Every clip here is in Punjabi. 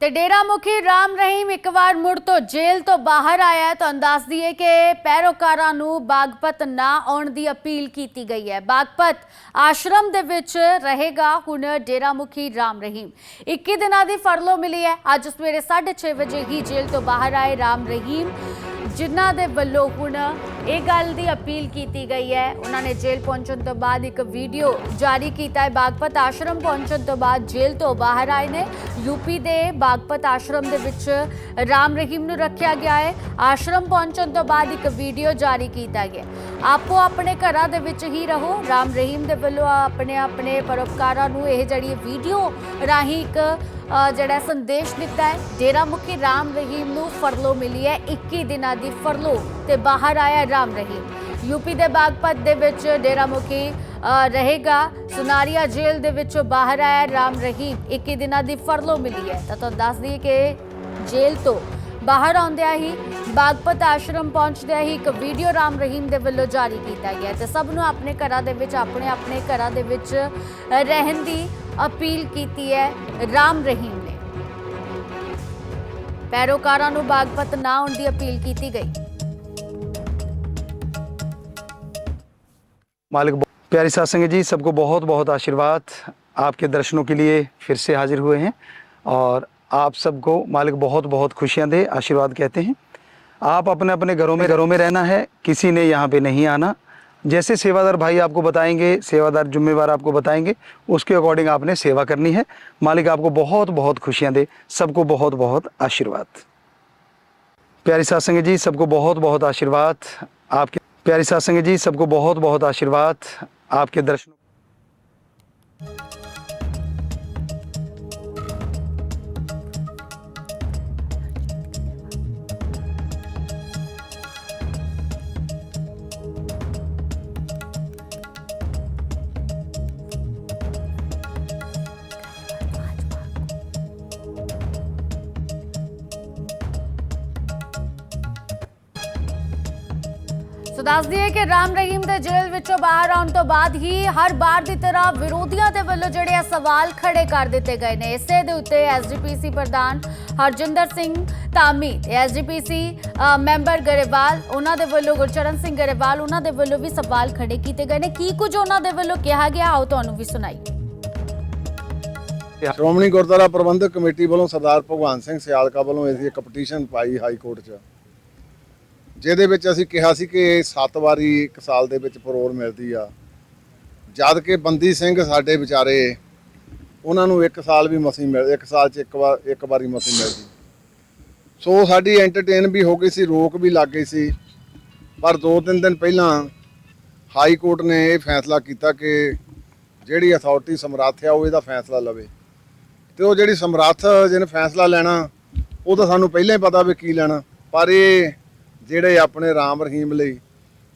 ਤੇ ਡੇਰਾ ਮੁਖੀ ਰਾਮ ਰਹੀਮ ਇੱਕ ਵਾਰ ਮੁੜ ਤੋਂ ਜੇਲ੍ਹ ਤੋਂ ਬਾਹਰ ਆਇਆ ਹੈ। ਤੁਹਾਨੂੰ ਦੱਸ ਦਈਏ ਕਿ ਪੈਰੋਕਾਰਾਂ ਨੂੰ ਬਾਗਪਤ ਨਾ ਆਉਣ ਦੀ ਅਪੀਲ ਕੀਤੀ ਗਈ ਹੈ। ਬਾਗਪਤ ਆਸ਼ਰਮ ਦੇ ਵਿੱਚ ਰਹੇਗਾ ਹੁਣ ਡੇਰਾ ਮੁਖੀ ਰਾਮ ਰਹੀਮ। 21 ਦਿਨਾਂ ਦੀ ਫਰਲੋ ਮਿਲੀ ਹੈ। ਅੱਜ ਸਵੇਰੇ 6:30 ਵਜੇ ਹੀ ਜੇਲ੍ਹ ਤੋਂ ਬਾਹਰ ਆਏ ਰਾਮ ਰਹੀਮ। ਜਿਨ੍ਹਾਂ ਦੇ ਵੱਲੋਂ ਹੁਣ ਇਹ ਗੱਲ ਦੀ ਅਪੀਲ ਕੀਤੀ ਗਈ ਹੈ, ਉਹਨਾਂ ਨੇ ਜੇਲ੍ਹ ਪਹੁੰਚਣ ਤੋਂ ਬਾਅਦ ਇੱਕ ਵੀਡੀਓ ਜਾਰੀ ਕੀਤਾ ਹੈ। ਬਾਗਪਤ ਆਸ਼ਰਮ ਪਹੁੰਚਣ ਤੋਂ ਬਾਅਦ ਜੇਲ੍ਹ ਤੋਂ ਬਾਹਰ ਆਏ ਨੇ। ਯੂਪੀ ਦੇ ਬਾਗਪਤ ਆਸ਼ਰਮ ਦੇ ਵਿੱਚ ਰਾਮ ਰਹੀਮ ਨੂੰ ਰੱਖਿਆ ਗਿਆ ਹੈ। ਆਸ਼ਰਮ ਪਹੁੰਚਣ ਤੋਂ ਬਾਅਦ ਇੱਕ ਵੀਡੀਓ ਜਾਰੀ ਕੀਤਾ ਗਿਆ ਆਪੋ ਆਪਣੇ ਘਰਾਂ ਦੇ ਵਿੱਚ ਹੀ ਰਹੋ। ਰਾਮ ਰਹੀਮ ਦੇ ਵੱਲੋਂ ਆਪਣੇ ਆਪਣੇ ਪਰੋਪਕਾਰਾਂ ਨੂੰ ਇਹ ਜਿਹੜੀ ਵੀਡੀਓ ਰਾਹੀਂ ਇੱਕ ਜਿਹੜਾ ਸੰਦੇਸ਼ ਦਿੱਤਾ ਹੈ ਡੇਰਾ ਮੁਖੀ ਰਾਮ ਰਹੀਮ ਨੂੰ ਫਰਲੋ ਮਿਲੀ ਹੈ 21 ਦਿਨਾਂ ਦੀ ਫਰਲੋ ਤੇ ਬਾਹਰ ਆਇਆ ਰਾਮ ਰਹੀਮ। ਯੂਪੀ ਦੇ ਬਾਗਪਤ ਦੇ ਵਿੱਚ ਡੇਰਾ ਮੁਖੀ ਰਹੇਗਾ, ਸੁਨਾਰੀਆ ਜੇਲ੍ਹ ਦੇ ਵਿੱਚੋਂ ਬਾਹਰ ਆਇਆ ਰਾਮ ਰਹੀਮ 21 ਦਿਨਾਂ ਦੀ ਫਰਲੋ ਮਿਲੀ ਹੈ। ਤਾਂ ਤੁਹਾਨੂੰ ਦੱਸ ਦਈਏ ਕਿ ਜੇਲ੍ਹ ਤੋਂ ਬਾਹਰ ਆਉਂਦਿਆਂ ਹੀ ਬਾਗਪਤ ਆਸ਼ਰਮ ਪਹੁੰਚਦਿਆਂ ਹੀ ਇੱਕ ਵੀਡੀਓ ਰਾਮ ਰਹੀਮ ਦੇ ਵੱਲੋਂ ਜਾਰੀ ਕੀਤਾ ਗਿਆ ਤੇ ਸਭ ਨੂੰ ਆਪਣੇ ਘਰਾਂ ਦੇ ਵਿੱਚ, ਆਪਣੇ ਆਪਣੇ ਘਰਾਂ ਦੇ ਵਿੱਚ ਰਹਿਣ ਦੀ ਅਪੀਲ ਕੀਤੀ ਹੈ ਰਾਮ ਰਹੀਮ ਨੇ ਪੈਰੋਕਾਰਾਂ ਨੂੰ ਬਾਗਪਤ ਨਾ ਆਉਣ ਦੀ ਅਪੀਲ ਕੀਤੀ ਗਈ मालिक प्यारी सात संगत जी सबको बहुत बहुत आशीर्वाद आपके दर्शनों के लिए फिर से हाजिर हुए हैं और आप सबको मालिक बहुत बहुत खुशियां दे आशीर्वाद कहते हैं आप अपने अपने घरों में घरों में रहना है किसी ने यहाँ पे नहीं आना जैसे सेवादार भाई आपको बताएँगे, सेवादार जुम्मेवार आपको बताएँगे, उसके अकॉर्डिंग आपने सेवा करनी है। मालिक आपको बहुत बहुत खुशियाँ दे, सबको बहुत बहुत आशीर्वाद। प्यारी सात संगत जी, सबको बहुत बहुत आशीर्वाद। आपके प्यारी सात संगत जी, सबको बहुत बहुत आशीर्वाद। आपके दर्शनों ਸੋ ਦੱਸ ਦਈਏ ਕਿ ਰਾਮ ਰਹੀਮ ਦੇ ਜੇਲ੍ਹ ਵਿੱਚੋਂ ਬਾਹਰ ਆਉਣ ਤੋਂ ਬਾਅਦ ਹੀ ਹਰ ਵਾਰ ਦੀ ਤਰ੍ਹਾਂ ਵਿਰੋਧੀਆਂ ਦੇ ਵੱਲੋਂ ਜਿਹੜੇ ਆ ਸਵਾਲ ਖੜੇ ਕਰ ਦਿੱਤੇ ਗਏ ਨੇ। ਇਸੇ ਦੇ ਉੱਤੇ ਐਸਜੀਪੀਸੀ ਪ੍ਰਧਾਨ ਹਰਜਿੰਦਰ ਸਿੰਘ ਧਾਮੀ ਐਸਜੀਪੀਸੀ ਮੈਂਬਰ ਗਰੇਵਾਲ, ਉਹਨਾਂ ਦੇ ਵੱਲੋਂ ਗੁਰਚਰਨ ਸਿੰਘ ਗਰੇਵਾਲ, ਉਹਨਾਂ ਦੇ ਵੱਲੋਂ ਵੀ ਸਵਾਲ ਖੜੇ ਕੀਤੇ ਗਏ ਨੇ। ਕੀ ਕੁਝ ਉਹਨਾਂ ਦੇ ਵੱਲੋਂ ਕਿਹਾ ਗਿਆ? ਆਓ ਤੁਹਾਨੂੰ ਵੀ ਸੁਣਾਈ। ਸ਼੍ਰੋਮਣੀ ਗੁਰਦੁਆਰਾ ਪ੍ਰਬੰਧਕ ਕਮੇਟੀ ਵੱਲੋਂ ਸਰਦਾਰ ਭਗਵਾਨ ਸਿੰਘ ਸਿਆਲਕਾ ਵੱਲੋਂ ਅਸੀਂ ਇੱਕ ਪਟੀਸ਼ਨ ਪਾਈ ਹਾਈ ਕੋਰਟ 'ਚ। ਜਿਹਦੇ ਵਿੱਚ ਅਸੀਂ ਕਿਹਾ ਸੀ ਕਿ 7 ਵਾਰੀ ਇੱਕ ਸਾਲ ਦੇ ਵਿੱਚ ਪਰੋਲ ਮਿਲਦੀ ਆ। ਜਦ ਕਿ ਬੰਦੀ ਸਿੰਘ ਸਾਡੇ ਵਿਚਾਰੇ, ਉਹਨਾਂ ਨੂੰ ਇੱਕ ਸਾਲ ਵੀ ਮਸੀ ਮਿਲ, ਇੱਕ ਸਾਲ 'ਚ ਇੱਕ ਵਾਰ, ਇੱਕ ਵਾਰੀ ਮਸੀ ਮਿਲਦੀ। ਸੋ ਸਾਡੀ ਐਂਟਰਟੇਨ ਵੀ ਹੋ ਗਈ ਸੀ, ਰੋਕ ਵੀ ਲੱਗ ਗਈ ਸੀ। ਪਰ 2-3 ਦਿਨ ਪਹਿਲਾਂ ਹਾਈ ਕੋਰਟ ਨੇ ਇਹ ਫੈਸਲਾ ਕੀਤਾ ਕਿ ਜਿਹੜੀ ਅਥਾਰਟੀ ਸਮਰੱਥ ਆ, ਉਹ ਇਹਦਾ ਫੈਸਲਾ ਲਵੇ। ਤੇ ਉਹ ਜਿਹੜੀ ਸਮਰੱਥ ਜਿਹਨੇ ਫੈਸਲਾ ਲੈਣਾ, ਉਹ ਤਾਂ ਸਾਨੂੰ ਪਹਿਲਾਂ ਹੀ ਪਤਾ ਵੀ ਕੀ ਲੈਣਾ। ਪਰ ਇਹ ਜਿਹੜੇ ਆਪਣੇ ਰਾਮ ਰਹੀਮ ਲਈ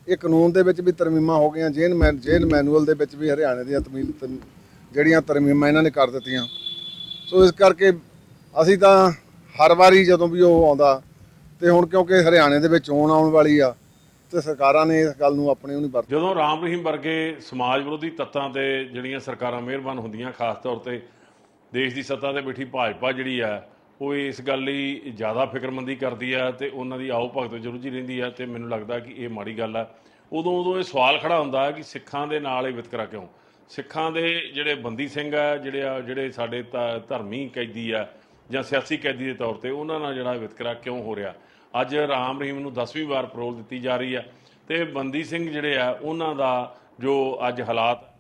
ਇਹ ਕਾਨੂੰਨ ਦੇ ਵਿੱਚ ਵੀ ਤਰਮੀਮਾਂ ਹੋ ਗਈਆਂ, ਜੇਲ੍ਹ ਮੈਂ, ਜੇਲ੍ਹ ਮੈਨੂਅਲ ਦੇ ਵਿੱਚ ਵੀ ਹਰਿਆਣੇ ਦੀਆਂ ਤਮੀਲ ਜਿਹੜੀਆਂ ਤਰਮੀਮਾਂ ਇਹਨਾਂ ਨੇ ਕਰ ਦਿੱਤੀਆਂ। ਸੋ ਇਸ ਕਰਕੇ ਅਸੀਂ ਤਾਂ ਹਰ ਵਾਰੀ ਜਦੋਂ ਵੀ ਉਹ ਆਉਂਦਾ, ਤੇ ਹੁਣ ਕਿਉਂਕਿ ਹਰਿਆਣੇ ਦੇ ਵਿੱਚ ਚੋਣ ਆਉਣ ਵਾਲੀ ਆ, ਤੇ ਸਰਕਾਰਾਂ ਨੇ ਇਸ ਗੱਲ ਨੂੰ ਆਪਣੇ ਉਹ ਨਹੀਂ ਵਰਤ ਜਦੋਂ ਰਾਮ ਰਹੀਮ ਵਰਗੇ ਸਮਾਜ ਵਿਰੋਧੀ ਤੱਤਾਂ ਤੇ ਜਿਹੜੀਆਂ ਸਰਕਾਰਾਂ ਮਿਹਰਬਾਨ ਹੁੰਦੀਆਂ, ਖਾਸ ਤੌਰ ਤੇ ਦੇਸ਼ ਦੀ ਸੱਤਾ ਤੇ ਬੈਠੀ ਭਾਜਪਾ ਜਿਹੜੀ ਆ ਉਹ ਇਸ ਗੱਲ ਲਈ ਜ਼ਿਆਦਾ ਫਿਕਰਮੰਦੀ ਕਰਦੀ ਆ ਤੇ ਉਹਨਾਂ ਦੀ ਆਓ ਭਗਤ ਜਰੂਰੀ ਰਹਿੰਦੀ ਆ ਤੇ ਮੈਨੂੰ ਲੱਗਦਾ ਕਿ ਇਹ ਮਾੜੀ ਗੱਲ ਆ। ਉਦੋਂ ਉਦੋਂ ਇਹ ਸਵਾਲ ਖੜਾ ਹੁੰਦਾ ਕਿ ਸਿੱਖਾਂ ਦੇ ਨਾਲ ਇਹ ਵਿਤਕਰਾ ਕਿਉਂ? ਸਿੱਖਾਂ ਦੇ ਜਿਹੜੇ ਬੰਦੀ ਸਿੰਘ ਆ, ਜਿਹੜੇ ਆ, ਜਿਹੜੇ ਸਾਡੇ ਧ- ਧਰਮੀ ਕੈਦੀ ਆ ਜਾਂ ਸਿਆਸੀ ਕੈਦੀ ਦੇ ਤੌਰ ਤੇ ਉਹਨਾਂ ਨਾਲ ਜਿਹੜਾ ਵਿਤਕਰਾ ਕਿਉਂ ਹੋ ਰਿਹਾ? ਅੱਜ ਰਾਮ ਰਹੀਮ ਨੂੰ 10ਵੀਂ ਵਾਰ ਪਰੋਲ ਦਿੱਤੀ ਜਾ ਰਹੀ ਆ ਤੇ ਬੰਦੀ ਸਿੰਘ ਜਿਹੜੇ ਆ, ਉਹਨਾਂ ਦਾ ਜੋ ਅੱਜ ਹਾਲਾਤ